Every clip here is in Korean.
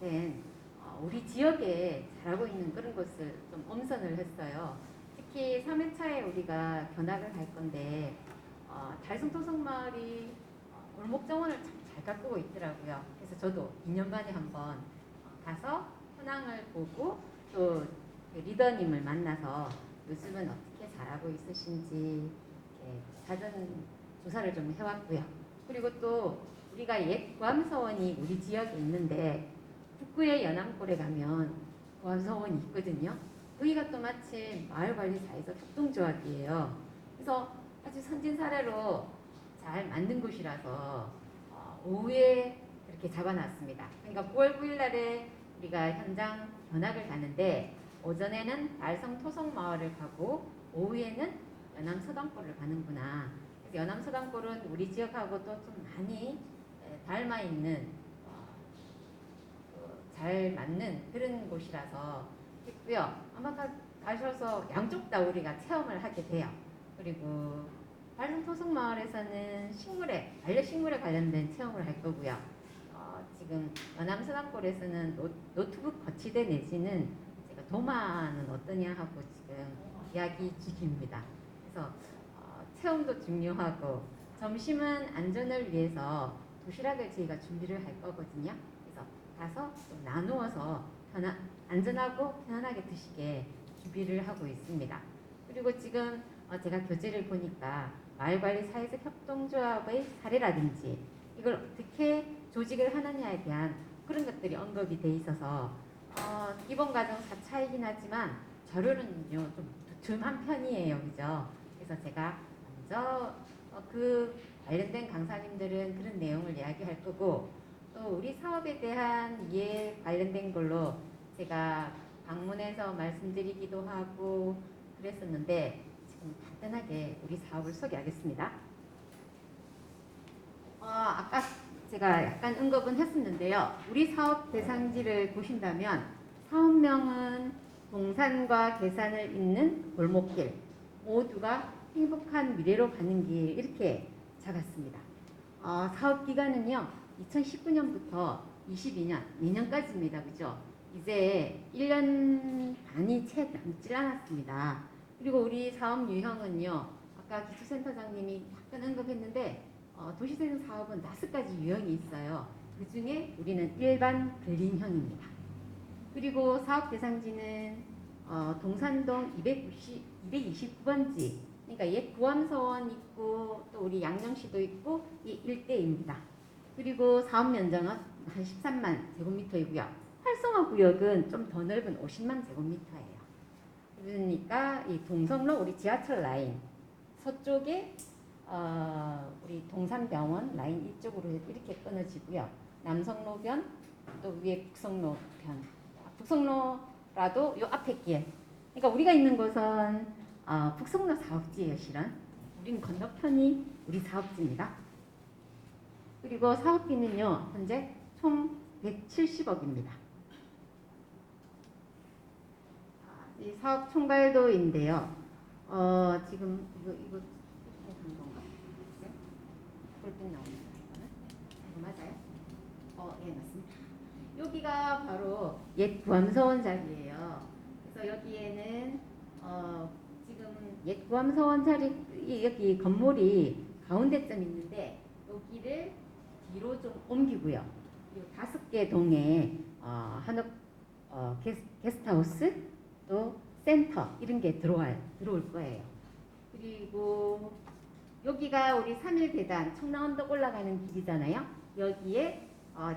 된 어, 우리 지역에 잘하고 있는 그런 것을 좀 엄선을 했어요. 특히 3회차에 우리가 견학을 갈 건데 어, 달성토성마을이 어, 골목정원을 참 잘 가꾸고 있더라고요. 그래서 저도 2년 만에 한번 어, 가서 현황을 보고 또그 리더님을 만나서 요즘은 어떻게 잘하고 있으신지 사전 조사를 좀 해왔고요. 그리고 또 우리가 옛 구암서원이 우리 지역에 있는데 북구의 연암골에 가면 구암서원이 있거든요. 여기가 또 마침 마을관리사에서 협동조합이에요. 그래서 아주 선진 사례로 잘 만든 곳이라서 어, 오후에 그렇게 잡아놨습니다. 그러니까 9월 9일 날에 우리가 현장 견학을 가는데 오전에는 달성 토성마을을 가고 오후에는 연암 서당골을 가는구나. 연암 서당골은 우리 지역하고 또 좀 많이 에, 닮아 있는 잘 맞는 그런 곳이라서 했고요. 아마 가, 가셔서 양쪽 다 우리가 체험을 하게 돼요. 그리고 달성 토성마을에서는 식물에 반려식물에 관련된 체험을 할 거고요. 어, 지금 연암 서당골에서는 노, 노트북 거치대 내지는 제가 도마는 어떠냐 하고 지금 이야기 중입니다. 그래서 어, 체험도 중요하고 점심은 안전을 위해서 도시락을 저희가 준비를 할 거거든요. 가서 좀 나누어서 편안, 안전하고 편안하게 드시게 준비를 하고 있습니다. 그리고 지금 어, 제가 교재를 보니까 마을관리 사회적 협동조합의 사례라든지 이걸 어떻게 조직을 하느냐에 대한 그런 것들이 언급이 돼 있어서 어, 기본 과정 4차이긴 하지만 자료는요 좀 두툼한 편이에요, 그죠? 그래서 제가 먼저 어, 그 관련된 강사님들은 그런 내용을 이야기할 거고 또 우리 사업에 대한 이해 관련된 걸로 제가 방문해서 말씀드리기도 하고 그랬었는데 지금 간단하게 우리 사업을 소개하겠습니다. 어, 아까 제가 약간 언급은 했었는데요. 우리 사업 대상지를 보신다면 사업명은 동산과 계산을 잇는 골목길 모두가 행복한 미래로 가는 길 이렇게 잡았습니다. 어, 사업 기간은요 2019년부터 22년 내년까지입니다. 그죠? 이제 1년 반이 채 남질 않았습니다. 그리고 우리 사업 유형은요 아까 기초센터장님이 약간 언급했는데 어, 도시재생 사업은 다섯 가지 유형이 있어요. 그 중에 우리는 일반 근린형입니다. 그리고 사업 대상지는 어, 동산동 290, 229번지, 그러니까 옛 구암서원 있고 또 우리 양정시도 있고 이 일대입니다. 그리고 사업 면적은 한 13만 제곱미터이고요. 활성화 구역은 좀 더 넓은 50만 제곱미터예요. 그러니까 이 동성로 우리 지하철 라인 서쪽에 어, 우리 동산병원 라인 이쪽으로 이렇게 끊어지고요. 남성로변 또 위에 북성로변. 북성로라도 요 앞에 길. 그러니까 우리가 있는 곳은 어, 북성로 사업지예요, 실은. 우리는 건너편이 우리 사업지입니다. 그리고 사업비는요, 현재 총 170억입니다. 이 사업 총괄도인데요. 어, 지금 이거 이거 한 건가? 네? 거 이거는? 이거 맞아요? 어, 예, 맞습니다. 여기가 바로 옛 구암서원 자리예요. 그래서 여기에는 어, 지금 옛 구암서원 자리 이- 여기 건물이 가운데쯤 있는데 여기를 뒤로 좀 옮기고요. 다섯 개 동에 어, 한옥 어, 게스, 게스트하우스 또 센터 이런 게 들어갈 들어올 거예요. 그리고 여기가 우리 3일 계단 청라언덕 올라가는 길이잖아요. 여기에 어,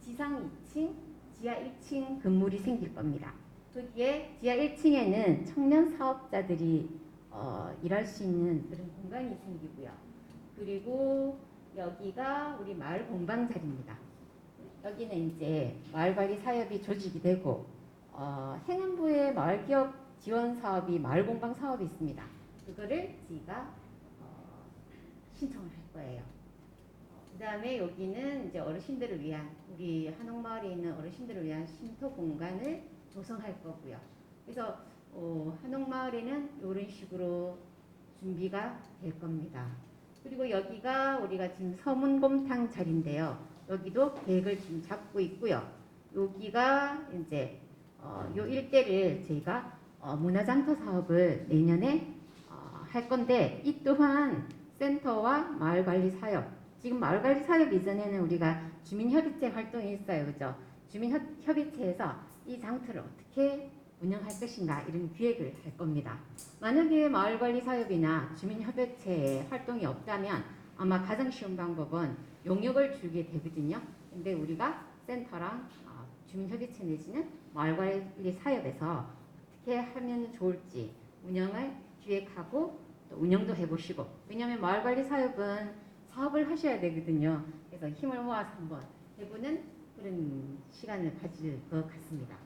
지상 2층, 지하 1층 건물이 생길 겁니다. 거기에 지하 1층에는 청년 사업자들이 어, 일할 수 있는 그런 공간이 생기고요. 그리고 여기가 우리 마을 공방 자리입니다. 여기는 이제 마을관리 사업이 조직이 되고 어, 행안부의 마을기업 지원 사업이 마을공방 사업이 있습니다. 그거를 저희가 어, 신청을 할 거예요. 그 다음에 여기는 이제 어르신들을 위한 우리 한옥마을에 있는 어르신들을 위한 쉼터 공간을 조성할 거고요. 그래서 어, 한옥마을에는 이런 식으로 준비가 될 겁니다. 그리고 여기가 우리가 지금 서문곰탕 자리인데요. 여기도 계획을 지금 잡고 있고요. 여기가 이제 어, 요 일대를 저희가 어, 문화장터 사업을 내년에 어, 할 건데 이 또한 센터와 마을관리 사업 지금 마을관리 사업 이전에는 우리가 주민협의체 활동이 있어요 그죠 주민협의체에서 이 장터를 어떻게 운영할 것인가 이런 기획을 할 겁니다 만약에 마을관리 사업이나 주민협의체에 활동이 없다면 아마 가장 쉬운 방법은 용역을 주게 되거든요 근데 우리가 센터랑 어, 주민협의체 내지는 마을관리 사업에서 어떻게 하면 좋을지 운영을 기획하고 또 운영도 해보시고 왜냐하면 마을관리 사업은 사업을 하셔야 되거든요. 그래서 힘을 모아서 한번 해보는 그런 시간을 가질 것 같습니다.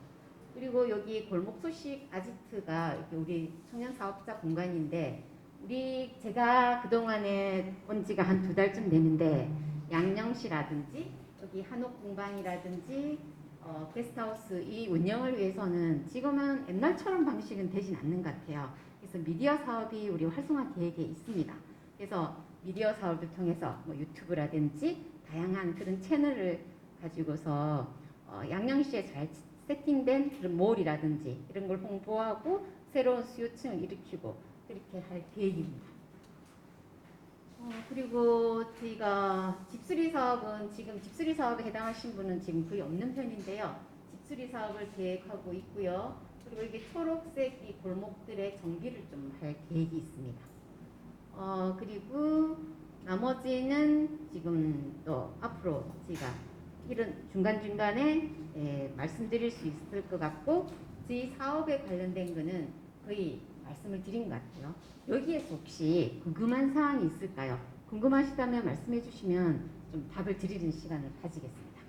그리고 여기 골목 소식 아지트가 우리 청년 사업자 공간인데 우리 제가 그동안에 온 지가 한 두 달쯤 됐는데 양령시라든지 여기 한옥 공방이라든지 어, 게스트하우스 이 운영을 위해서는 지금은 옛날처럼 방식은 되진 않는 것 같아요. 그래서 미디어 사업이 우리 활성화 계획에 있습니다. 그래서 미디어 사업을 통해서 뭐 유튜브라든지 다양한 그런 채널을 가지고서 어, 양양시에 잘 세팅된 그런 몰이라든지 이런 걸 홍보하고 새로운 수요층을 일으키고 그렇게 할 계획입니다. 어, 그리고 저희가 집수리 사업은 지금 집수리 사업에 해당하신 분은 지금 거의 없는 편인데요. 집수리 사업을 계획하고 있고요. 그리고 이게 초록색 이 골목들의 정비를 좀 할 계획이 있습니다. 어, 그리고 나머지는 지금 또 앞으로 저희가 이런 중간중간에 예, 말씀드릴 수 있을 것 같고 저희 사업에 관련된 거는 거의 말씀을 드린 것 같아요. 여기에서 혹시 궁금한 사항이 있을까요? 궁금하시다면 말씀해 주시면 좀 답을 드리는 시간을 가지겠습니다.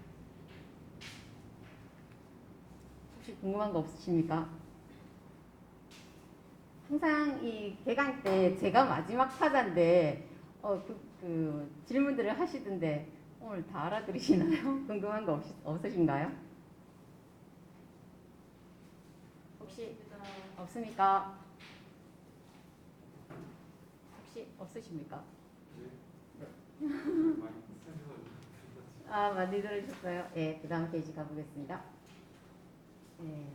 혹시 궁금한 거 없으십니까? 항상 이 개강 때 제가 마지막 타자인데 어, 그, 그 질문들을 하시던데 오늘 다 알아들으시나요? 궁금한 거 없, 없으신가요? 혹시 없습니까? 혹시 없으십니까? 아 많이 들으셨어요? 예, 그 다음 페이지 가보겠습니다. 예,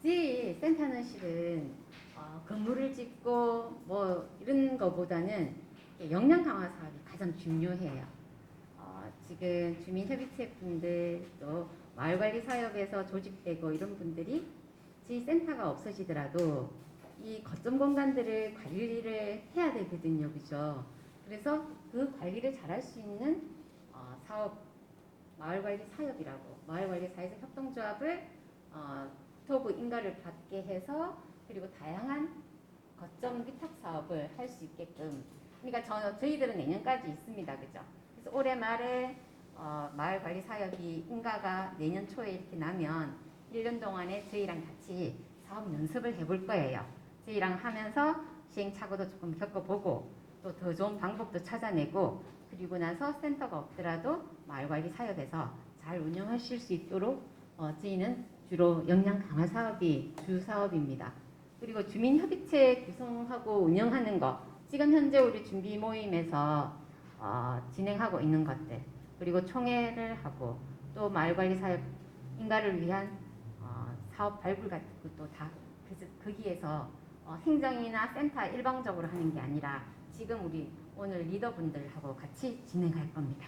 지 센터는 실은 어, 건물을 짓고 뭐 이런 거보다는 역량 강화 사업이 가장 중요해요. 어, 지금 주민협의체 분들 또 마을관리 사업에서 조직되고 이런 분들이 지 센터가 없어지더라도 이 거점 공간들을 관리를 해야 되거든요, 그죠? 그래서 그 관리를 잘할 수 있는 어, 사업 마을관리 사업이라고 마을관리 사회적 협동조합을 어, 토브 인가를 받게 해서 그리고 다양한 거점 위탁 사업을 할 수 있게끔 그러니까 저, 저희들은 내년까지 있습니다. 그죠 그래서 올해 말에 어, 마을 관리 사업이 인가가 내년 초에 이렇게 나면 1년 동안에 저희랑 같이 사업 연습을 해볼 거예요 저희랑 하면서 시행착오도 조금 겪어보고 또 더 좋은 방법도 찾아내고 그리고 나서 센터가 없더라도 마을 관리 사업에서 잘 운영하실 수 있도록 어, 저희는 주로 역량 강화 사업이 주 사업입니다. 그리고 주민협의체 구성하고 운영하는 거 지금 현재 우리 준비 모임에서 어, 진행하고 있는 것들 그리고 총회를 하고 또 마을관리 사업 인가를 위한 어, 사업 발굴 같은 것도 다 그래서 거기에서 어, 행정이나 센터 일방적으로 하는 게 아니라 지금 우리 오늘 리더분들하고 같이 진행할 겁니다.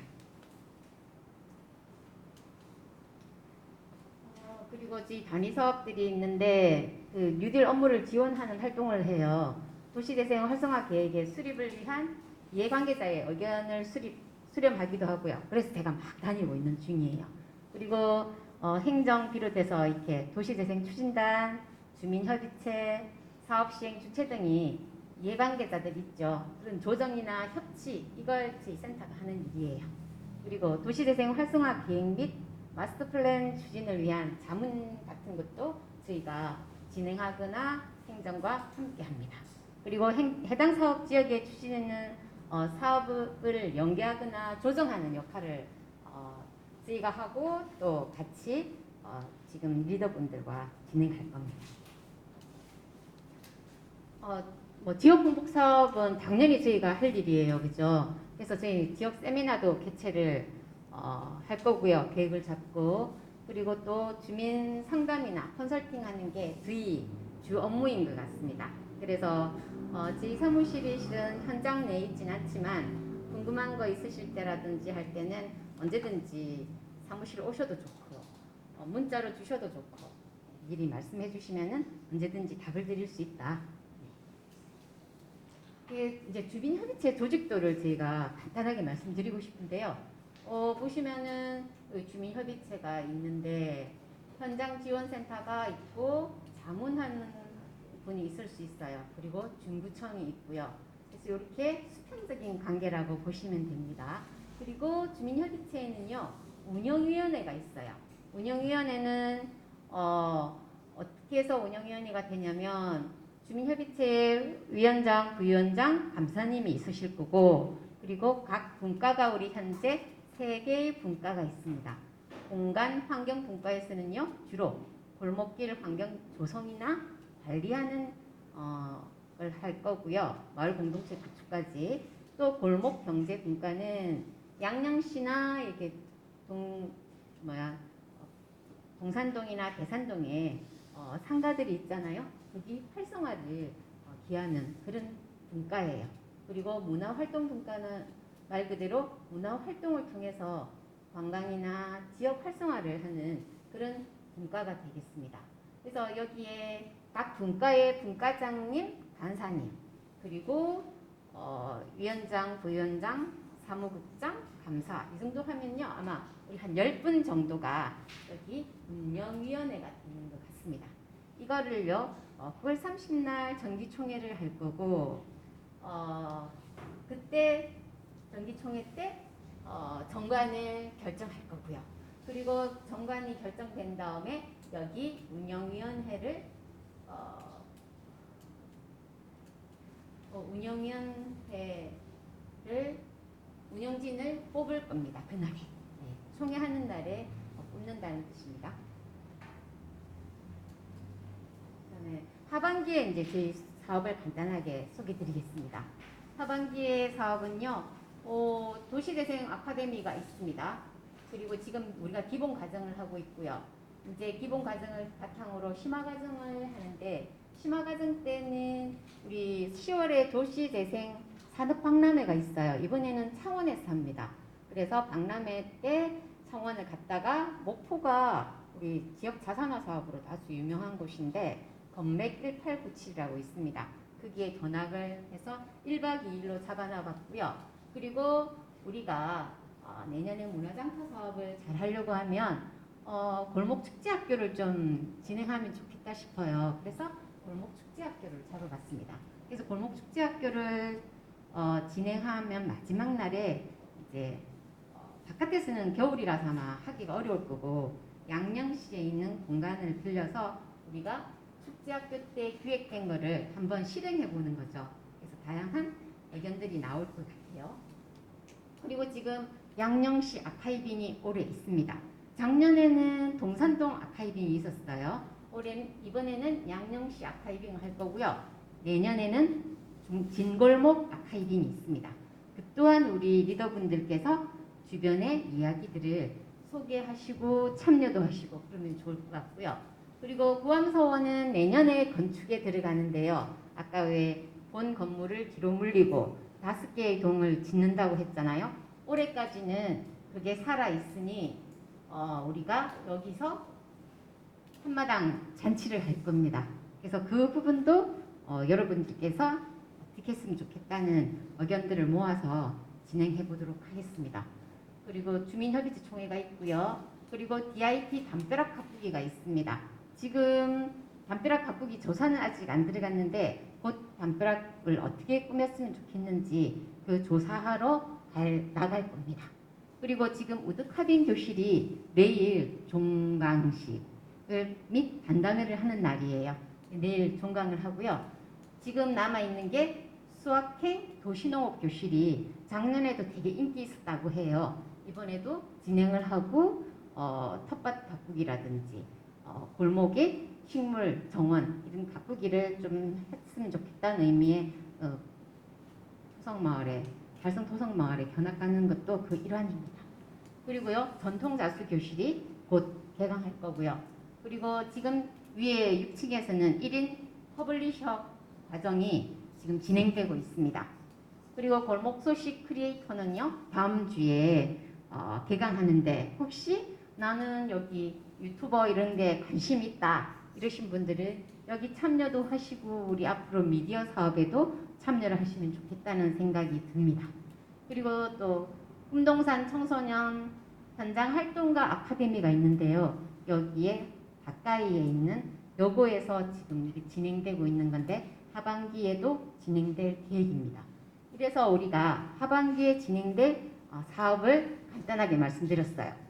어, 그리고 이 단위 사업들이 있는데 그 뉴딜 업무를 지원하는 활동을 해요. 도시대생 활성화 계획의 수립을 위한 이해관계자의 의견을 수립 수렴하기도 하고요. 그래서 제가 막 다니고 있는 중이에요. 그리고 어, 행정 비롯해서 이렇게 도시재생 추진단, 주민협의체, 사업시행 주체 등이 이해관계자들 있죠. 그런 조정이나 협치 이걸 센터가 하는 일이에요. 그리고 도시재생 활성화 계획 및 마스터 플랜 추진을 위한 자문 같은 것도 저희가 진행하거나 행정과 함께 합니다. 그리고 행- 해당 사업 지역에 추진하는 어, 사업을 연계하거나 조정하는 역할을 어, 저희가 하고 또 같이 어, 지금 리더분들과 진행할 겁니다. 어, 뭐 지역 공복 사업은 당연히 저희가 할 일이에요, 그죠? 그래서 저희 지역 세미나도 개최를 어, 할 거고요, 계획을 잡고 그리고 또 주민 상담이나 컨설팅하는 게 저희 주 업무인 것 같습니다. 그래서 어, 저희 사무실이 실은 현장 내에 있진 않지만 궁금한 거 있으실 때라든지 할 때는 언제든지 사무실 오셔도 좋고 어, 문자로 주셔도 좋고 미리 말씀해 주시면은 언제든지 답을 드릴 수 있다. 이게 이제 주민 협의체 조직도를 저희가 간단하게 말씀드리고 싶은데요. 어, 보시면은 여기 주민 협의체가 있는데 현장 지원센터가 있고 자문하는 분이 있을 수 있어요. 그리고 중구청이 있고요. 그래서 이렇게 수평적인 관계라고 보시면 됩니다. 그리고 주민협의체에는요 운영위원회가 있어요. 운영위원회는 어, 어떻게 해서 운영위원회가 되냐면 주민협의체 위원장, 부위원장, 감사님이 있으실 거고 그리고 각 분과가 우리 현재 세 개의 분과가 있습니다. 공간 환경 분과에서는요 주로 골목길 환경 조성이나 관리하는 어, 걸할 거고요. 마을 공동체 구축까지 또 골목 경제 분과는 양양시나 이렇게 동 뭐야 어, 동산동이나 대산동에 어, 상가들이 있잖아요. 거기 활성화를 어, 기하는 그런 분과예요. 그리고 문화 활동 분과는 말 그대로 문화 활동을 통해서 관광이나 지역 활성화를 하는 그런 분과가 되겠습니다. 그래서 여기에 각 분과의 분과장님, 간사님, 그리고 어, 위원장, 부위원장, 사무국장, 감사 이 정도 하면요 아마 우리 한 10분 정도가 여기 운영위원회가 되는 것 같습니다. 이거를요 어, 9월 30날 정기총회를 할 거고 어, 그때 정기총회 때 어, 정관을 결정할 거고요. 그리고 정관이 결정된 다음에 여기 운영위원회를 어, 어, 운영위원회를 운영진을 뽑을 겁니다. 그날에 네, 총회하는 날에 어, 뽑는다는 뜻입니다. 그다음에 하반기에 이제 저희 사업을 간단하게 소개드리겠습니다. 하반기의 사업은요, 어, 도시재생 아카데미가 있습니다. 그리고 지금 우리가 기본 과정을 하고 있고요. 이제 기본 과정을 바탕으로 심화 과정을 하는데 심화 과정 때는 우리 10월에 도시 재생 산업 박람회가 있어요. 이번에는 창원에서 합니다. 그래서 박람회 때 창원을 갔다가 목포가 우리 지역 자산화 사업으로 아주 유명한 곳인데 건맥 1897이라고 있습니다. 거기에 견학을 해서 1박 2일로 잡아놔봤고요. 그리고 우리가 어, 내년에 문화장터 사업을 잘 하려고 하면 어, 골목 축제 학교를 좀 진행하면 좋겠다 싶어요. 그래서 골목 축제 학교를 잡아봤습니다. 그래서 골목 축제 학교를 어, 진행하면 마지막 날에 이제 어, 바깥에서는 겨울이라서 아마 하기가 어려울 거고 양양시에 있는 공간을 빌려서 우리가 축제 학교 때 기획된 거를 한번 실행해 보는 거죠. 그래서 다양한 의견들이 나올 것 같아요. 그리고 지금 양녕시 아카이빙이 올해 있습니다. 작년에는 동산동 아카이빙이 있었어요. 올해 이번에는 양녕시 아카이빙을 할 거고요. 내년에는 중- 진골목 아카이빙이 있습니다. 그 또한 우리 리더분들께서 주변의 이야기들을 소개하시고 참여도 하시고 그러면 좋을 것 같고요. 그리고 구암서원은 내년에 건축에 들어가는데요. 아까 왜 본 건물을 뒤로 물리고 다섯 개의 동을 짓는다고 했잖아요. 올해까지는 그게 살아 있으니 어, 우리가 여기서 한마당 잔치를 할 겁니다. 그래서 그 부분도 어, 여러분들께서 어떻게 했으면 좋겠다는 의견들을 모아서 진행해 보도록 하겠습니다. 그리고 주민협의체 총회가 있고요. 그리고 DIT 담벼락 가꾸기가 있습니다. 지금 담벼락 가꾸기 조사는 아직 안 들어갔는데 곧 담벼락을 어떻게 꾸몄으면 좋겠는지 그 조사하러 갈, 나갈 겁니다. 그리고 지금 우드카빙 교실이 내일 종강식을 및 간담회를 하는 날이에요. 내일 종강을 하고요. 지금 남아 있는 게 수학행 도시농업 교실이 작년에도 되게 인기 있었다고 해요. 이번에도 진행을 하고 어, 텃밭 가꾸기라든지 어, 골목에 식물 정원 이런 가꾸기를 좀 했으면 좋겠다는 의미의 어, 토성마을에 달성 토성 마을에 견학 가는 것도 그 일환입니다. 그리고요 전통 자수 교실이 곧 개강할 거고요. 그리고 지금 위에 6층에서는 1인 퍼블리셔 과정이 지금 진행되고 있습니다. 그리고 골목 소식 크리에이터는요 다음 주에 어, 개강하는데 혹시 나는 여기 유튜버 이런 데 관심 있다 이러신 분들은 여기 참여도 하시고 우리 앞으로 미디어 사업에도 참여를 하시면 좋겠다는 생각이 듭니다. 그리고 또 운동산 청소년 현장 활동가 아카데미가 있는데요. 여기에 가까이에 있는 여고에서 지금 진행되고 있는 건데 하반기에도 진행될 계획입니다. 그래서 우리가 하반기에 진행될 어, 사업을 간단하게 말씀드렸어요.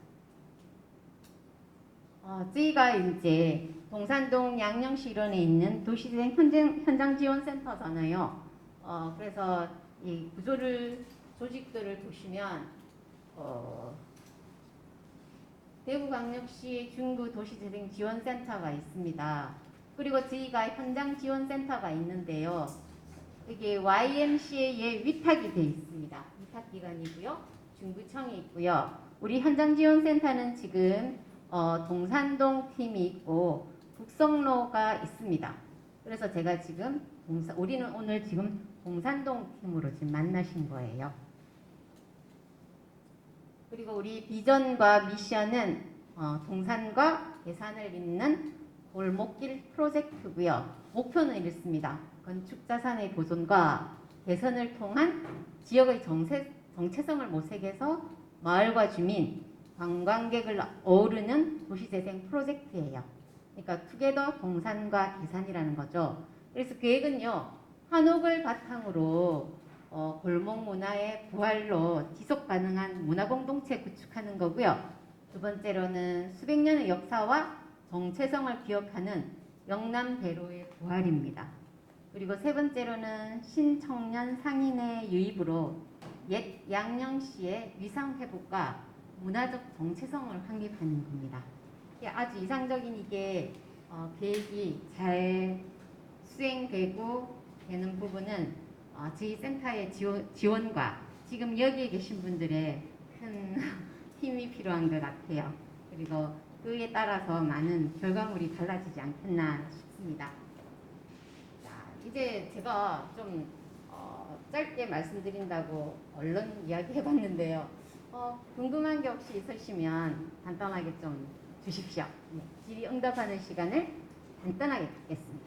어, 저희가 이제 동산동 양령시 일원에 있는 도시재생 현장, 현장 지원센터잖아요. 어, 그래서 이 구조를 조직들을 보시면 어, 대구광역시 중구 도시재생 지원센터가 있습니다. 그리고 저희가 현장 지원센터가 있는데요. 이게 YMCA의 위탁이 돼 있습니다. 위탁 기관이고요. 중구청이 있고요. 우리 현장 지원센터는 지금 어, 동산동 팀이 있고 북성로가 있습니다. 그래서 제가 지금 동사, 우리는 오늘 지금 동산동 팀으로 지금 만나신 거예요. 그리고 우리 비전과 미션은 어, 동산과 계산을 잇는 골목길 프로젝트고요. 목표는 이렇습니다. 건축 자산의 보존과 개선을 통한 지역의 정세, 정체성을 모색해서 마을과 주민, 관광객을 어우르는 도시재생 프로젝트예요. 그러니까 투게더 동산과 계산이라는 거죠. 그래서 계획은요. 한옥을 바탕으로 어, 골목 문화의 부활로 지속 가능한 문화 공동체 구축하는 거고요. 두 번째로는 수백 년의 역사와 정체성을 기억하는 영남 대로의 부활입니다. 그리고 세 번째로는 신청년 상인의 유입으로 옛 양령시의 위상 회복과 문화적 정체성을 확립하는 겁니다. 아주 이상적인 이게 어, 계획이 잘 수행되고 되는 부분은 어, 저희 센터의 지원, 지원 과 지금 여기에 계신 분들의 큰 힘이 필요한 것 같아요. 그리고 그에 따라서 많은 결과물이 달라지지 않겠나 싶습니다. 자, 이제 제가 좀 어, 짧게 말씀드린다고 언론 이야기 해봤는데요. 어, 궁금한 게 혹시 있으시면 간단하게 좀 주십시오. 네, 질의 응답하는 시간을 간단하게 갖겠습니다.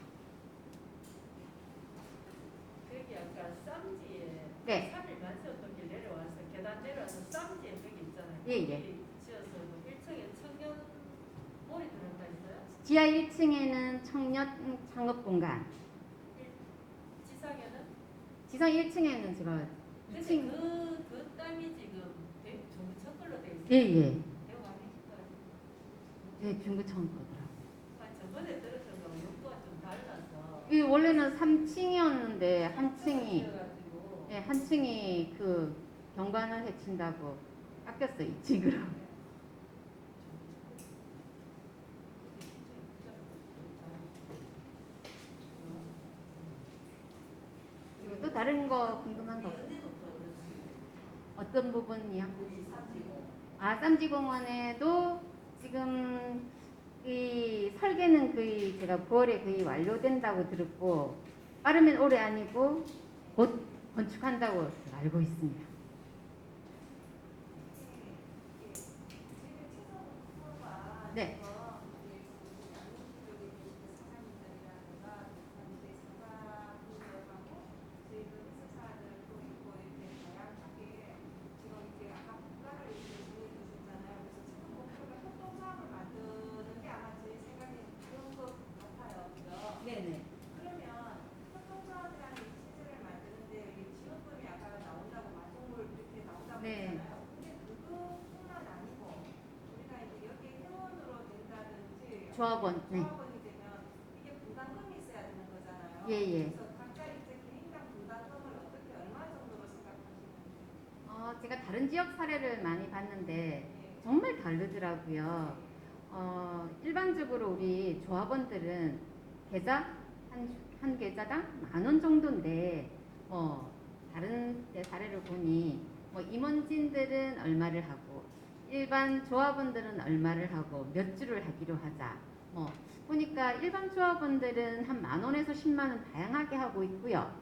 거기 아까 쌈지에 네. 3일 만세 어떻게 내려와서 계단 내려와서 쌈지에 거기 있잖아요. 예, 예. 거기 지어서 뭐 1층에 청년 몰이 들어가 있어요. 지하 1층에는 청년 창업 공간, 지상에는 지상 1층에는 제가 근데 2층 그, 그 땅이 지금 대- 정부 걸로 돼 있어요. 예, 예. 네, 중구청 거더라고요. 아, 저번에 들었던 거 용도가 좀 달라서 이 원래는 3층이었는데 한 층이 예, 한 층이 그 경관을 해친다고 깎였어요, 2층으로. 그리고 또 다른 거 궁금한 거 없어요? 어떤 부분이요? 아, 쌈지공원에도 지금 이 설계는 거의 제가 9월에 거의 완료된다고 들었고 빠르면 올해 아니고 곧 건축한다고 알고 있습니다. 네. 그러면 협동조합이라는 이 체제를 만드는데 이게 지원금이 아까 나온다고 마동물 이렇게 나온다고 네. 했잖아요. 근데 그것뿐만 아니고 우리가 이제 여기 회원으로 된다든지 조합원, 네. 조합원이 되면 이게 부담금이 있어야 되는 거잖아요. 예, 예. 그래서 각자 이제 개인당 부담금을 어떻게 얼마 정도로 생각하시는지. 어, 제가 다른 지역 사례를 많이 봤는데 예. 정말 다르더라고요. 어, 일반적으로 우리 조합원들은 계좌 한, 한 계좌당 만 원 정도인데 뭐 다른 데 사례를 보니 뭐 임원진들은 얼마를 하고 일반 조합원들은 얼마를 하고 몇 주를 하기로 하자. 뭐 보니까 일반 조합원들은 한 만 원에서 10만 원 다양하게 하고 있고요.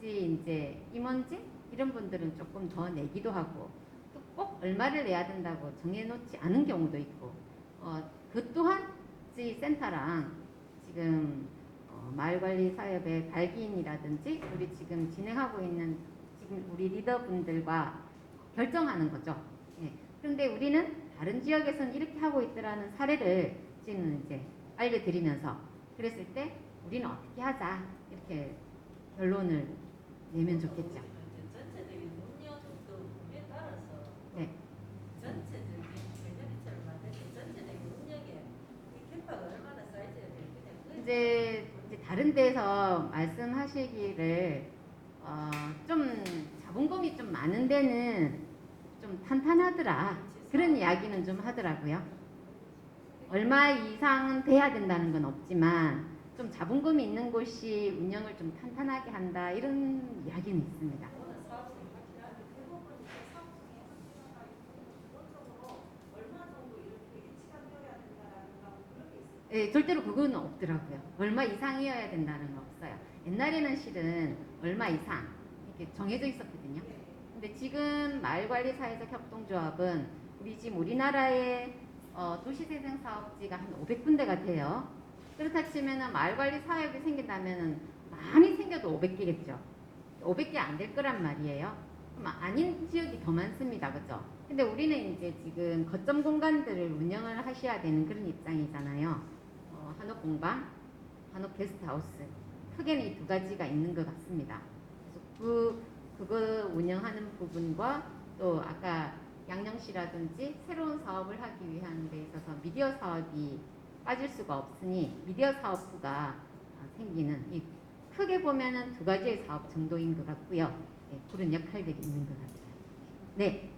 이제 임원진 이런 분들은 조금 더 내기도 하고 또 꼭 얼마를 내야 된다고 정해놓지 않은 경우도 있고 어, 그 또한 지 센터랑 지금 어, 마을관리 사업의 발기인이라든지 우리 지금 진행하고 있는 지금 우리 리더분들과 결정하는 거죠. 예. 그런데 우리는 다른 지역에서는 이렇게 하고 있더라는 사례를 지금 이제 알려드리면서 그랬을 때 우리는 어떻게 하자 이렇게 결론을 내면 좋겠죠. 전체적인 운영 그에 따라서 네. 전체적인 개념이처럼 만들 때 전체적인 운영에 이 캠파가 얼마나 사이즈가 되느냐 그게 이제, 이제 다른 데서 말씀하시기를 어, 좀 자본금이 좀 많은 데는 좀 탄탄하더라 그런 이야기는 좀 하더라고요. 얼마 이상은 돼야 된다는 건 없지만 좀 자본금이 있는 곳이 운영을 좀 탄탄하게 한다 이런 이야기는 있습니다. 예, 절대로 그거는 없더라고요. 얼마 이상이어야 된다는 건 없어요. 옛날에는 실은 얼마 이상 이렇게 정해져 있었거든요. 근데 지금 마을관리사회적 협동조합은 우리 지금 우리나라의 어, 도시재생 사업지가 한 500군데가 돼요. 그렇다 치면은 마을관리 사업이 생긴다면은 많이 생겨도 500개겠죠. 500개 안 될 거란 말이에요. 아닌 지역이 더 많습니다. 그죠? 근데 우리는 이제 지금 거점 공간들을 운영을 하셔야 되는 그런 입장이잖아요. 어, 한옥 공방, 한옥 게스트하우스. 크게는 이 두 가지가 있는 것 같습니다. 그래서 그, 그거 운영하는 부분과 또 아까 양령시라든지 새로운 사업을 하기 위한 데 있어서 미디어 사업이 빠질 수가 없으니 미디어 사업부가 어, 생기는 이 크게 보면은 두 가지의 사업 정도인 것 같고요. 네, 그런 역할들이 있는 것 같아요. 네,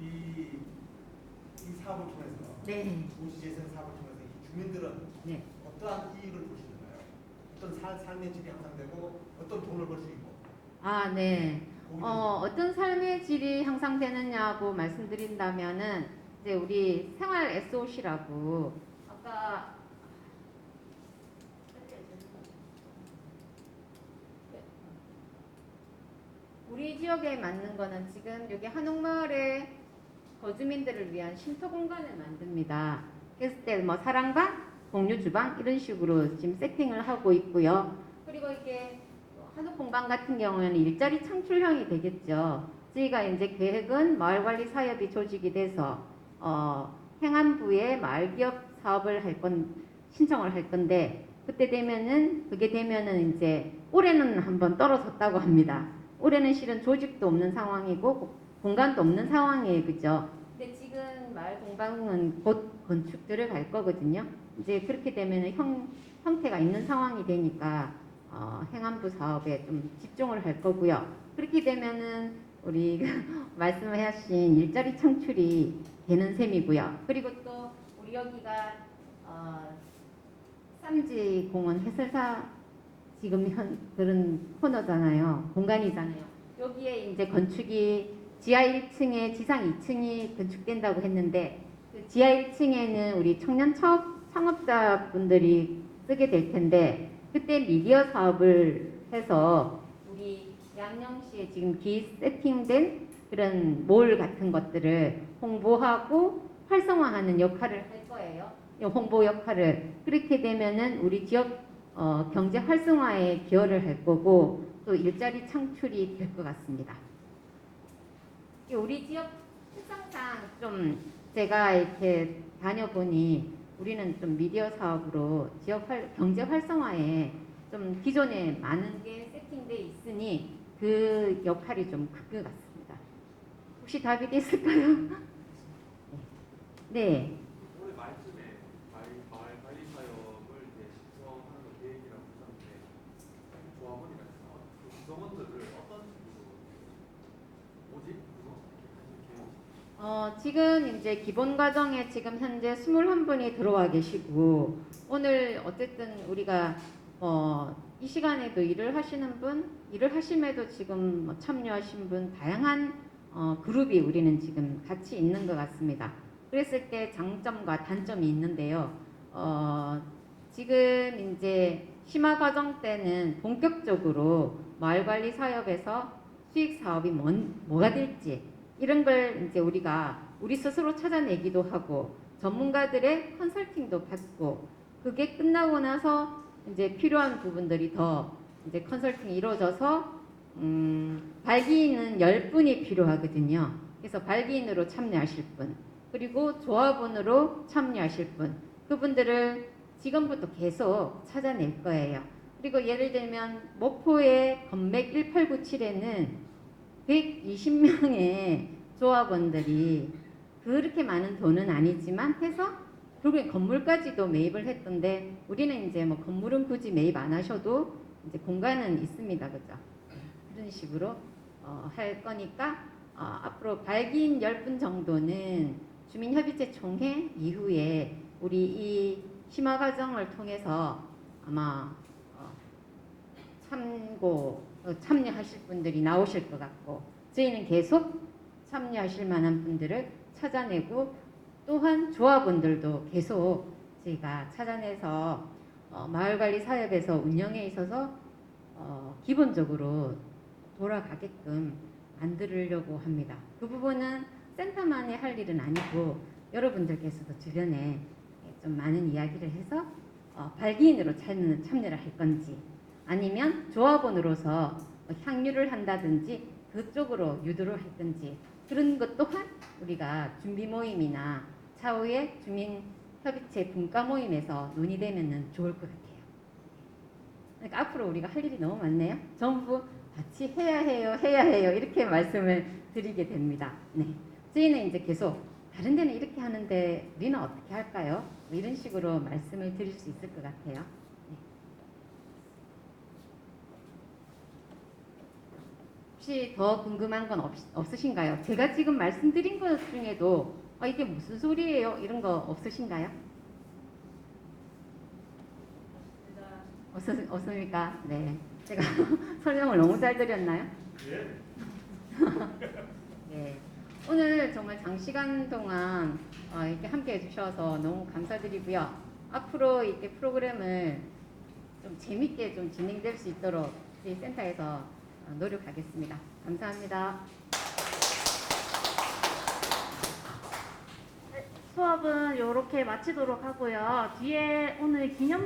이, 이 사업을 통해서 네, 도시재생 사업을 통해서 이 주민들은 네. 어떠한 이익을 보시는가요? 어떤 살, 삶의 질이 향상되고 어떤 돈을 벌 수 있고 아, 네. 어, 어떤 삶의 질이 향상되느냐고 말씀드린다면은 이제 우리 생활 SOC라고 아까 우리 지역에 맞는 거는 지금 여기 한옥마을에 거주민들을 위한 쉼터 공간을 만듭니다. 그랬을 때 뭐 사랑방, 공유 주방 이런 식으로 지금 세팅을 하고 있고요. 그리고 이게 한옥 공방 같은 경우에는 일자리 창출형이 되겠죠. 저희가 이제 계획은 마을관리 사업이 조직이 돼서 어, 행안부에 마을기업 사업을 할 건 신청을 할 건데 그때 되면은 그게 되면은 이제 올해는 한번 떨어졌다고 합니다. 올해는 실은 조직도 없는 상황이고 고- 공간도 없는 상황이에요, 그죠? 근데 지금 마을 공방은 곧 건축 들어갈 거거든요. 이제 그렇게 되면은 형 형태가 있는 상황이 되니까 어, 행안부 사업에 좀 집중을 할 거고요. 그렇게 되면은 우리 말씀하신 일자리 창출이 되는 셈이고요. 그리고 또 우리 여기가 어, 쌈지 공원 해설사 지금 현 그런 코너잖아요. 공간이잖아요. 여기에 이제 건축이 지하 1층에 지상 2층이 건축된다고 했는데 그 지하 1층에는 우리 청년 창업, 창업자분들이 쓰게 될 텐데 그때 미디어 사업을 해서 우리 양령시에 지금 기 세팅된 그런 몰 같은 것들을 홍보하고 활성화하는 역할을 할 거예요. 이 홍보 역할을 그렇게 되면은 우리 지역 어, 경제 활성화에 기여를 할 거고 또 일자리 창출이 될 것 같습니다. 이 우리 지역 특성상 좀 제가 이렇게 다녀보니 우리는 좀 미디어 사업으로 지역 활, 경제 활성화에 좀 기존에 많은 게 세팅돼 있으니 그 역할이 좀큰것 같습니다. 혹시 답이 됐을까요? 네. 그 구성원들을 어떤 식으로 모집 구성 이렇게 하실 계획이신가요? 어, 지금 이제 기본 과정에 지금 현재 21분이 들어와 계시고 오늘 어쨌든 우리가 어, 이 시간에도 일을 하시는 분, 일을 하심에도 지금 뭐 참여하신 분 다양한 어, 그룹이 우리는 지금 같이 있는 것 같습니다. 그랬을 때 장점과 단점이 있는데요. 어, 지금 이제 심화 과정 때는 본격적으로 마을 관리 사업에서 수익 사업이 뭔, 뭐가 될지 이런 걸 이제 우리가 우리 스스로 찾아내기도 하고 전문가들의 컨설팅도 받고 그게 끝나고 나서 이제 필요한 부분들이 더 이제 컨설팅이 이루어져서 음, 발기인은 10분이 필요하거든요. 그래서 발기인으로 참여하실 분, 그리고 조합원으로 참여하실 분, 그분들을 지금부터 계속 찾아낼 거예요. 그리고 예를 들면 목포의 건맥 1897에는 120명의 조합원들이 그렇게 많은 돈은 아니지만 해서 결국에 건물까지도 매입을 했던데 우리는 이제 뭐 건물은 굳이 매입 안 하셔도 이제 공간은 있습니다. 그죠? 그런 식으로 어, 할 거니까 어, 앞으로 발기인 10분 정도는 주민협의체 총회 이후에 우리 이 심화 과정을 통해서 아마 어, 참고 어, 참여하실 분들이 나오실 것 같고 저희는 계속 참여하실 만한 분들을 찾아내고 또한 조합원들도 계속 저희가 찾아내서 어, 마을관리 사업에서 운영에 있어서 어, 기본적으로 돌아가게끔 만들려고 합니다. 그 부분은 센터만이 할 일은 아니고 여러분들께서도 주변에 좀 많은 이야기를 해서 어, 발기인으로 참, 참여를 할 건지 아니면 조합원으로서 향유를 한다든지 그쪽으로 유도를 할 건지 그런 것 또한 우리가 준비 모임이나 차후에 주민 협의체 분과 모임에서 논의되면 좋을 것 같아요. 그러니까 앞으로 우리가 할 일이 너무 많네요. 전부 같이 해야 해요, 해야 해요 이렇게 말씀을 드리게 됩니다. 네, 저희는 이제 계속 다른 데는 이렇게 하는데 우리는 어떻게 할까요? 뭐 이런 식으로 말씀을 드릴 수 있을 것 같아요. 네. 혹시 더 궁금한 건 없, 없으신가요? 제가 지금 말씀드린 것 중에도 아, 이게 무슨 소리예요? 이런 거 없으신가요? 없, 없습니까? 네. 제가 설명을 너무 잘 드렸나요? 예. 네. 오늘 정말 장시간 동안 어, 이렇게 함께 해주셔서 너무 감사드리고요. 앞으로 이렇게 프로그램을 좀 재밌게 좀 진행될 수 있도록 저희 센터에서 어, 노력하겠습니다. 감사합니다. 수업은 이렇게 마치도록 하고요. 뒤에 오늘 기념